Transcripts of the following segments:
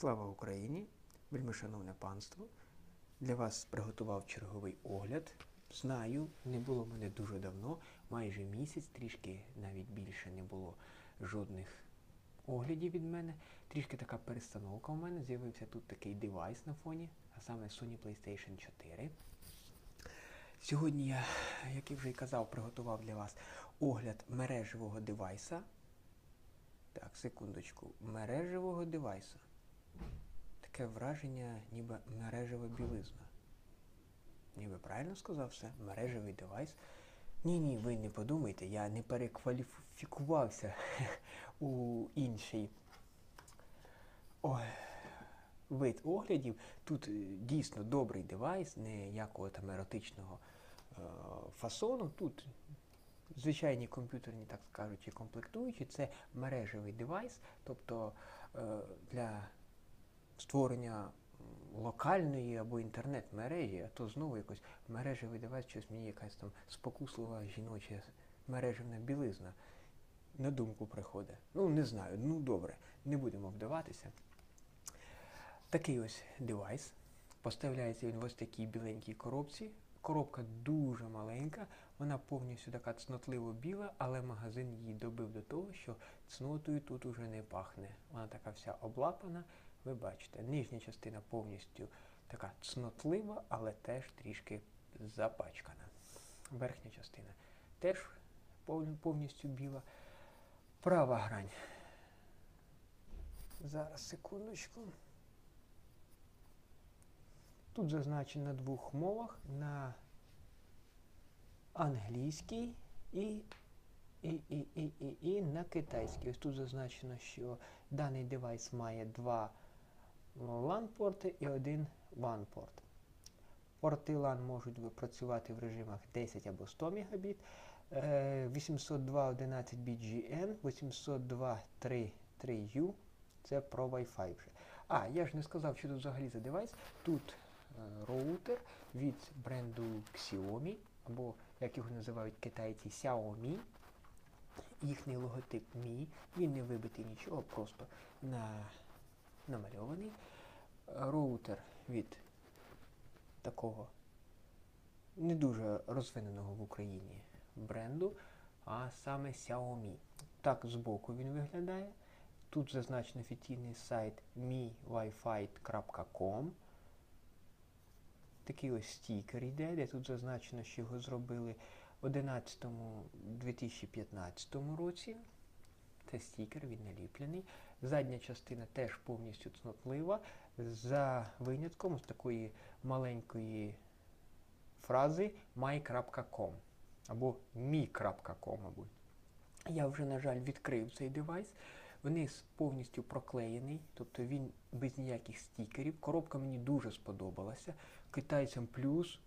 Слава Україні! Вельмишановне панство! Для вас приготував черговий огляд. Знаю, не було мене дуже давно, майже місяць, трішки навіть більше не було жодних оглядів від мене. Трішки така перестановка у мене. З'явився тут такий девайс на фоні, а саме Sony PlayStation 4. Сьогодні я, як і вже й казав, приготував для вас огляд мережевого девайса. Так, секундочку. Мережевого девайса. Таке враження, ніби мережева білизна. Ніби правильно сказав все? Мережевий девайс. Ні-ні, ви не подумайте, я не перекваліфікувався у інший Ой, вид оглядів. Тут е, дійсно добрий девайс, ніякого там еротичного е, фасону. Тут звичайні комп'ютерні, так кажучи, комплектуючі. Це мережевий девайс, тобто е, для створення локальної або інтернет-мережі, а то знову якось мережевий девайс, щось мені якась там спокуслива жіноча мережевна білизна на думку приходить. Ну, не знаю, ну добре, не будемо вдаватися. Такий ось девайс. Поставляється він в ось такій біленькій коробці. Коробка дуже маленька, вона повністю така цнотливо біла, але магазин її добив до того, що цнотою тут уже не пахне. Вона така вся облапана. Ви бачите, нижня частина повністю така цнотлива, але теж трішки запачкана. Верхня частина теж повністю біла. Права грань. Зараз секундочку. Тут зазначено на двох мовах на англійській і, і, і, і, і, і на китайській. Ось тут зазначено, що даний девайс має два LAN-порти і один WAN-порт. Порти LAN можуть працювати в режимах 10 або 100 Мбіт, е, 802.11 BGN, 802.3.3U. Це про Wi-Fi вже. А, я ж не сказав, що тут взагалі за девайс. Тут е, роутер від бренду Xiaomi, або як його називають китайці Xiaomi. Їхній логотип Mi. Він не вибитий нічого, просто на, намальований. Роутер від такого не дуже розвиненого в Україні бренду, а саме Xiaomi. Так збоку він виглядає. Тут зазначено офіційний сайт miwifi.com. Такий ось стікер йде, де тут зазначено, що його зробили в 2011-2015 році. Це стікер, він наліплений. Задня частина теж повністю цнотлива, за винятком з такої маленької фрази my.com або mi.com, мабуть. Я вже, на жаль, відкрив цей девайс. Вниз повністю проклеєний, тобто він без ніяких стікерів. Коробка мені дуже сподобалася. Китайцям плюс.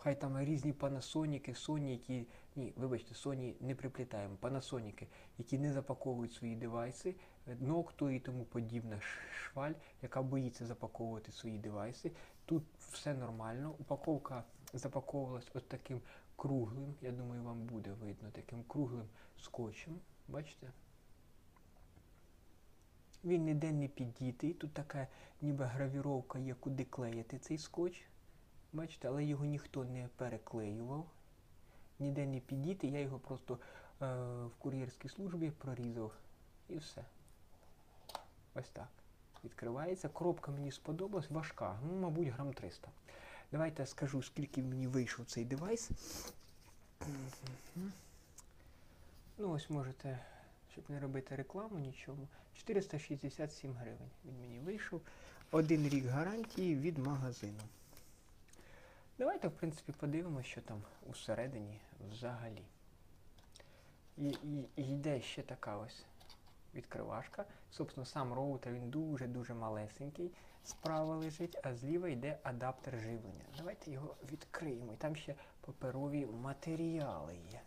Хай там різні панасоніки, Sony, які. Ні, вибачте, Sony не приплітаємо. Панасоніки, які не запаковують свої девайси, Noctua і тому подібна шваль, яка боїться запаковувати свої девайси. Тут все нормально. Упаковка запаковувалась ось таким круглим, я думаю, вам буде видно, таким круглим скотчем. Бачите? Він ніде не піддітий. Тут така ніби гравіровка є, куди клеїти цей скотч. Бачите, але його ніхто не переклеював. Ніде не піддіти, я його просто е, в кур'єрській службі прорізав і все. Ось так. Відкривається. Коробка мені сподобалась, важка, ну, мабуть, грам 300. Давайте скажу, скільки мені вийшов цей девайс. Ну, ось можете, щоб не робити рекламу нічому. 467 гривень він мені вийшов. Один рік гарантії від магазину. Давайте, в принципі, подивимося, що там усередині взагалі. І, йде ще така ось відкривашка. Собственно, сам роутер він дуже-дуже малесенький. Справа лежить, а зліва йде адаптер живлення. Давайте його відкриємо. І там ще паперові матеріали є.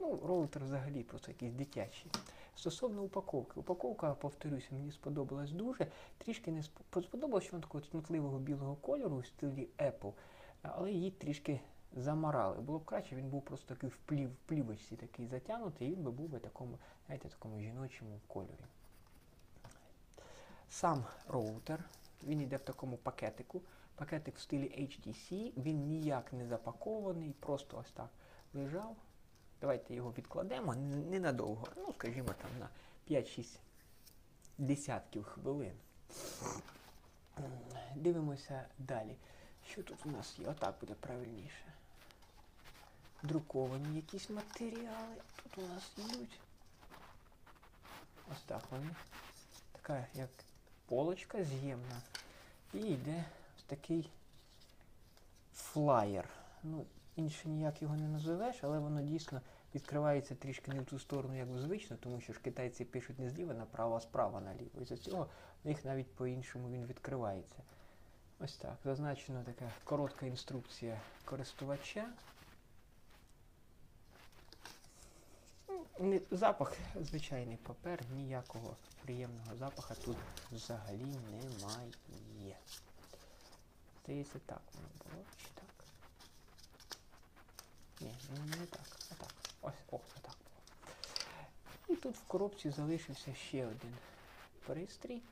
Ну, роутер взагалі просто якийсь дитячий. Стосовно упаковки. Упаковка, повторюся, мені сподобалась дуже. Трішки не спо- сподобалось, що вона такого цнотливого білого кольору в стилі Apple, але її трішки заморали. Було б краще, він був просто такий в плів, плівочці такий затягнутий, і він би був би такому, знаєте, такому жіночому кольорі. Сам роутер, він йде в такому пакетику. Пакетик в стилі HTC, він ніяк не запакований, просто ось так лежав. Давайте його відкладемо ненадовго, ну, скажімо, там на 5-6 десятків хвилин. Дивимося далі. Що тут у нас є? Отак буде правильніше. Друковані якісь матеріали. Тут у нас йдуть. Ось так вони. Така як полочка з'ємна. І йде ось такий флаєр. Ну, інше ніяк його не називеш, але воно дійсно відкривається трішки не в ту сторону, як звично, тому що ж китайці пишуть не зліва направо, а справа наліво. І за цього в них навіть по-іншому він відкривається. Ось так. Зазначена така коротка інструкція користувача. Ну, Запах звичайний папер, ніякого приємного запаха тут взагалі немає. Здається, так воно було. Ні, ну, не так. А так. Ось, о, отак було. І тут в коробці залишився ще один пристрій.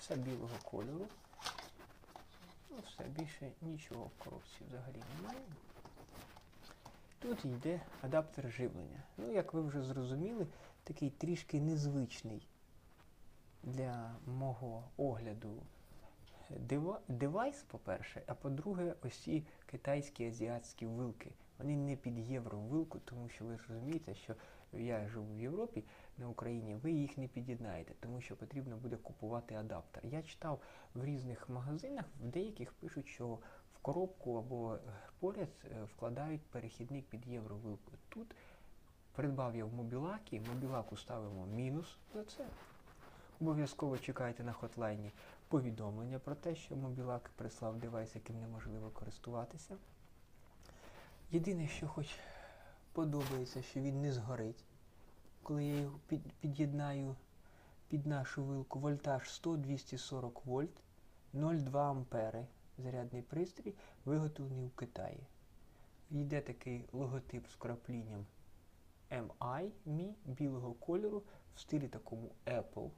Все білого кольору. Ну, все, більше нічого в коробці взагалі немає. Тут йде адаптер живлення. Ну, як ви вже зрозуміли, такий трішки незвичний для мого огляду девайс, по-перше, а по-друге, ось китайські азіатські вилки. Вони не під євро вилку, тому що ви ж розумієте, що я живу в Європі, на Україні, ви їх не під'єднаєте, тому що потрібно буде купувати адаптер. Я читав в різних магазинах, в деяких пишуть, що в коробку або поряд е, вкладають перехідник під євровилку. Тут придбав я в мобілакі, мобілаку ставимо мінус за це. Обов'язково чекайте на хотлайні повідомлення про те, що мобілак прислав девайс, яким неможливо користуватися. Єдине, що хоч подобається, що він не згорить. Коли я його під'єднаю під нашу вилку вольтаж 100-240 вольт, 0,2 ампери. Зарядний пристрій виготовлений у Китаї. Йде такий логотип з краплінням MI Mi білого кольору в стилі такому Apple.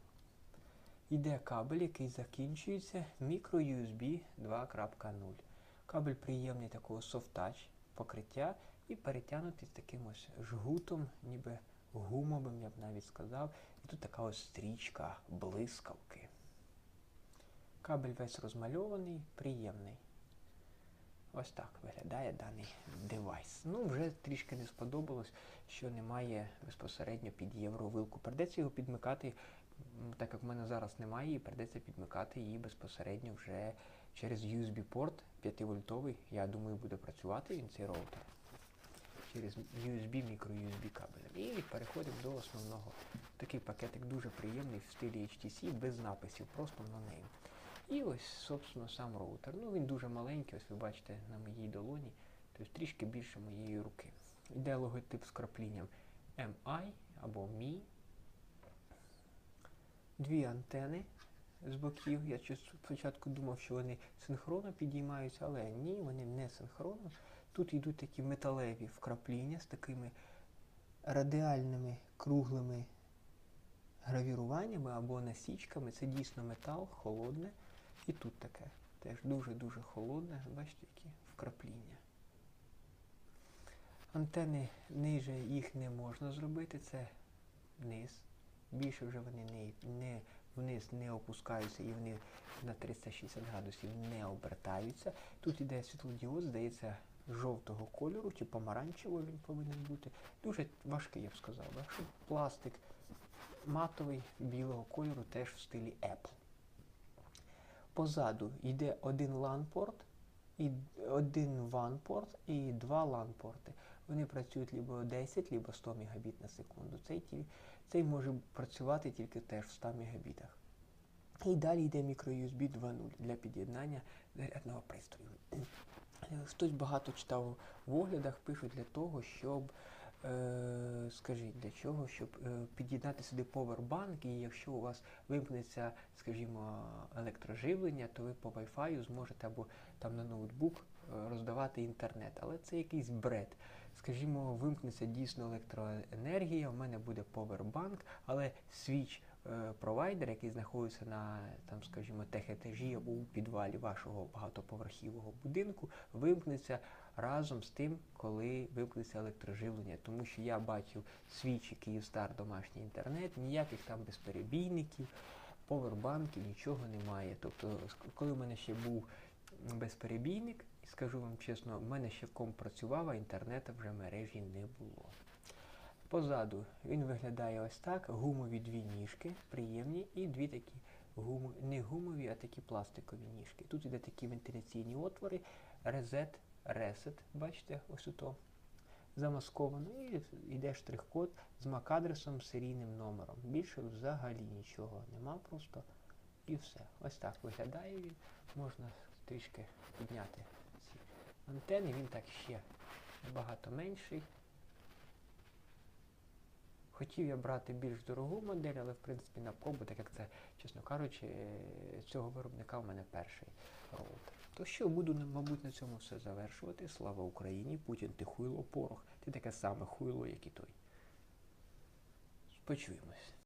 Йде кабель, який закінчується microUSB 2.0. Кабель приємний такого soft-touch покриття і перетягнутий таким ось жгутом, ніби гумовим, я б навіть сказав. І тут така ось стрічка блискавки. Кабель весь розмальований, приємний. Ось так виглядає даний девайс. Ну, вже трішки не сподобалось, що немає безпосередньо під євровилку. Придеться його підмикати, так як в мене зараз немає її, придеться підмикати її безпосередньо вже через USB-порт 5-вольтовий. Я думаю, буде працювати він цей роутер. Через USB, мікро-USB кабелем. І переходимо до основного. Такий пакетик дуже приємний в стилі HTC, без написів, просто на неї. І ось, собственно, сам роутер. Ну, він дуже маленький, ось ви бачите на моїй долоні, тобто трішки більше моєї руки. Йде логотип з краплінням MI або Mi. Дві антени з боків. Я спочатку думав, що вони синхронно підіймаються, але ні, вони не синхронно. Тут йдуть такі металеві вкрапління з такими радіальними круглими гравіруваннями або насічками. Це дійсно метал, холодне. І тут таке. Теж дуже-дуже холодне. Бачите, які вкрапління. Антени ниже їх не можна зробити, це низ. Більше вже вони не, не вниз не опускаються і вони на 360 градусів не обертаються. Тут іде світлодіод, здається, жовтого кольору чи помаранчевого він повинен бути. Дуже важкий, я б сказав. Щоб пластик матовий білого кольору теж в стилі Apple. Позаду йде один LAN-порт, і один WAN-порт і два LAN-порти. Вони працюють либо 10, либо 100 Мбіт на секунду. Цей, цей може працювати тільки теж в 100 Мбітах. І далі йде microUSB 2.0 для під'єднання зарядного пристрою. Хтось багато читав в оглядах, пишуть для того, щоб, е, скажіть, для чого, щоб е, під'єднати сюди повербанк, і якщо у вас вимкнеться, скажімо, електроживлення, то ви по Wi-Fi зможете або там на ноутбук е, роздавати інтернет. Але це якийсь бред. Скажімо, вимкнеться дійсно електроенергія, у мене буде повербанк, але свіч е, провайдер, який знаходиться на там, скажімо, техетажі або у підвалі вашого багатоповерхівого будинку, вимкнеться разом з тим, коли вимкнеться електроживлення. Тому що я бачив свічі Київстар домашній інтернет, ніяких там безперебійників, повербанків, нічого немає. Тобто, коли в мене ще був безперебійник, скажу вам чесно, в мене ще комп працював, а інтернету вже мережі не було. Позаду він виглядає ось так: гумові дві ніжки, приємні, і дві такі гумові, не гумові, а такі пластикові ніжки. Тут іде такі вентиляційні отвори, резет, ресет, бачите, ось ото замасковано. І йде штрих-код з MAC-адресом, серійним номером. Більше взагалі нічого нема, просто і все. Ось так виглядає він. Можна трішки підняти антени, він так ще набагато менший. Хотів я брати більш дорогу модель, але в принципі на пробу, так як це, чесно кажучи, е, цього виробника в мене перший роутер. То що, буду, мабуть, на цьому все завершувати. Слава Україні, Путін ти хуйло порох. Ти таке саме хуйло, як і той. Почуємось.